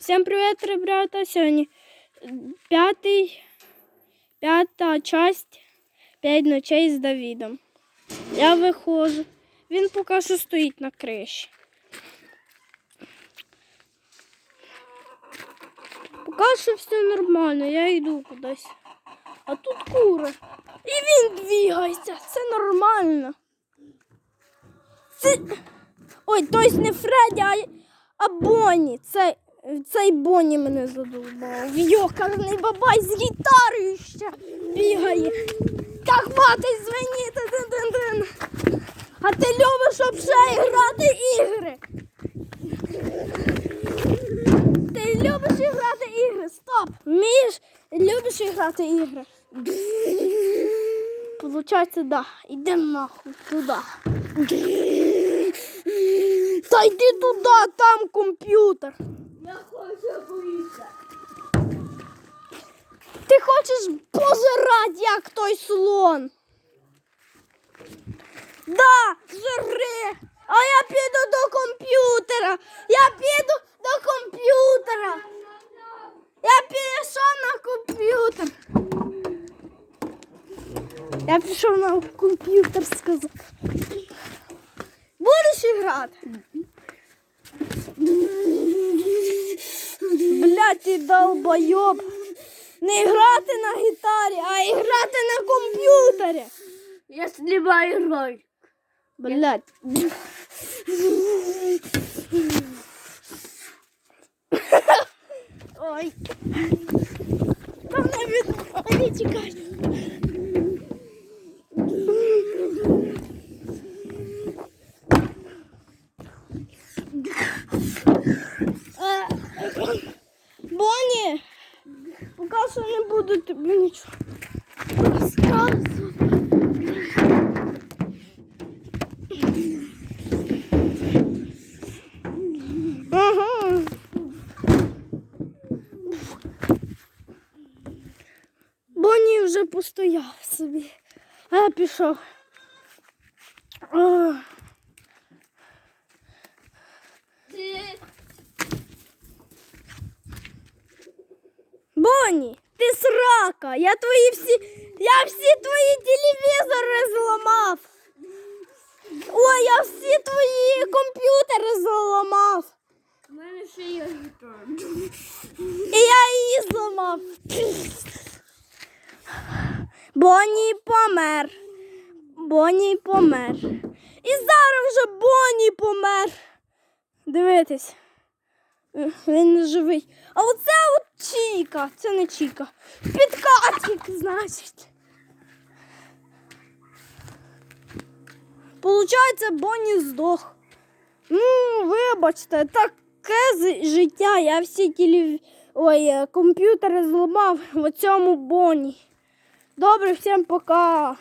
Всім привіт, ребята! Сьогодні п'ятий, п'ята часть п'ять ночей з Давідом. Я виходжу. Він поки що стоїть на криші. Поки що все нормально, я йду кудись. А тут кури. І він двигається. Це нормально. Це... Ой, тобто не Фредді, а, а Бонні. Це, цей Бонні мене задовбав. Йокарний бабай з гітарою ще бігає. Як мати звеніти. Дин-дин-дин. А ти любиш взагалі грати ігри? Ти любиш грати ігри? Стоп! Вмієш? Любиш грати ігри? Получається, да. Іди нахуй туди. Та йди туди, там комп'ютер. Я хочу боїться. Ти хочеш пожирати, як той слон. Да, жри. А я піду до комп'ютера. Я піду до комп'ютера. Я пішов на комп'ютер. Я пішов на комп'ютер сказав. Будеш грати? Ти долбойоб. Не грати на гітарі, а грати на комп'ютері. Я снимаю ролик. Блять. Ой. Там не. Ой, чекай. Бонні, поки що не буду тобі нічого. розказувати. Ага. Бонні вже постояв собі. А я пішов. Бонні, ти срака. Я твої всі. Я всі твої телевізори зламав. Ой, я всі твої комп'ютери зламав. У мене ще є гітара. І я її зламав. Бонні помер. Бонні помер. І зараз вже Бонні помер. Дивитись. Він не живий. А оце от Чіка. Це не Чіка. Підкатик, значить. Получається, Бонні здох. Ну, вибачте, таке життя. Я всі телев... Ой, е, комп'ютери зламав в цьому Бонні. Добре, всім пока.